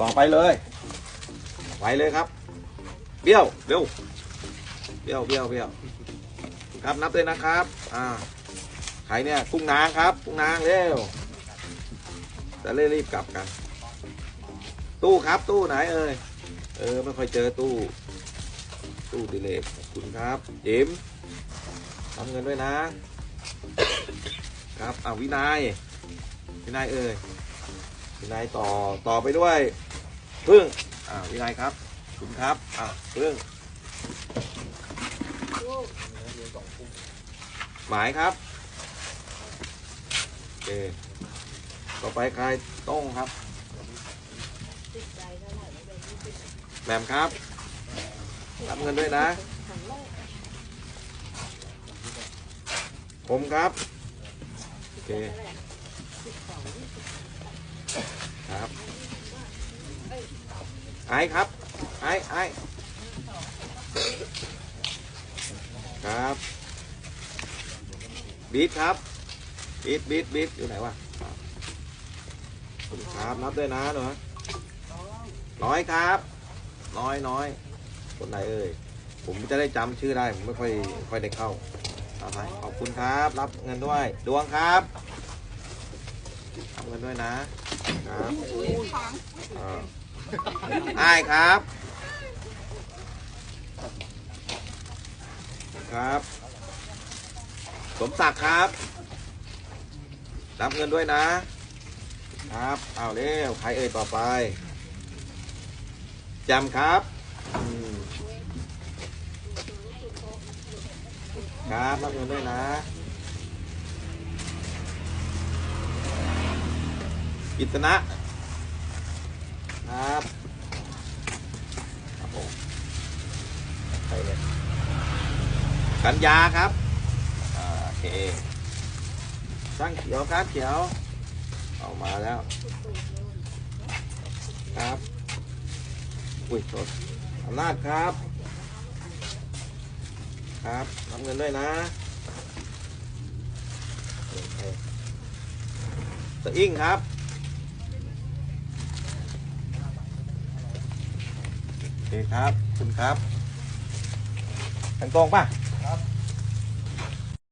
ต่อไปเลย ไปเลยครับ เบี้ยวเร็วเบี้ยวเบี้ยวเบี้ยวครับนับเลยนะครับ อ่าใครเนี่ยกุ้งนางครับกุ้งนางเร็วจะเร่รีบกลับกัน ตู้ครับตู้ไหนเอ่ยเออไม่ค่อยเจอตู้ ตู้ดิเลกขอบคุณครับเจมทำเงินด้วยนะ ครับอ่าวินัยวินัยเอ่ย วินัยต่อต่อไปด้วยพึ่งอ่าวินัยครับขอบคุณครับอ่าพึ่งหมายครับโอเคต่อไปใครต้องครับแหม่มครับรับเงินด้วยนะ ผมครับ โอเค ครับไอ้ครับไอ้ไอ้ครับบีทครับบีทบีทบีทอยู่ไหนวะครับรับนับด้วยนะหนูน้อยครับน้อยน้อยคนไหนเอ่ยผมจะได้จำชื่อได้ผมไม่ค่อยค่อยได้เข้าอไปขอบคุณครับ รับเงินด้วยดวงครับรับเงินด้วยนะ ครับเอออ้ายครับ ครับ สมศักดิ์ครับรับเงินด้วยนะ ครับ เอาเร็วใครเอ่ยต่อไปจำครับ ครับรับเงินด้วยนะ กิตนะครับครับผมใครเนี่ยกัญญาครับโอเคช่างเขียวครับเขียวเอามาแล้ว ครับอุ้ยโทษอำนาจครับ ครับรับเงินด้วยนะโอเคสะอิ่งครับ โอ เคครับขอบคุณครับทางตรงป่ะครับ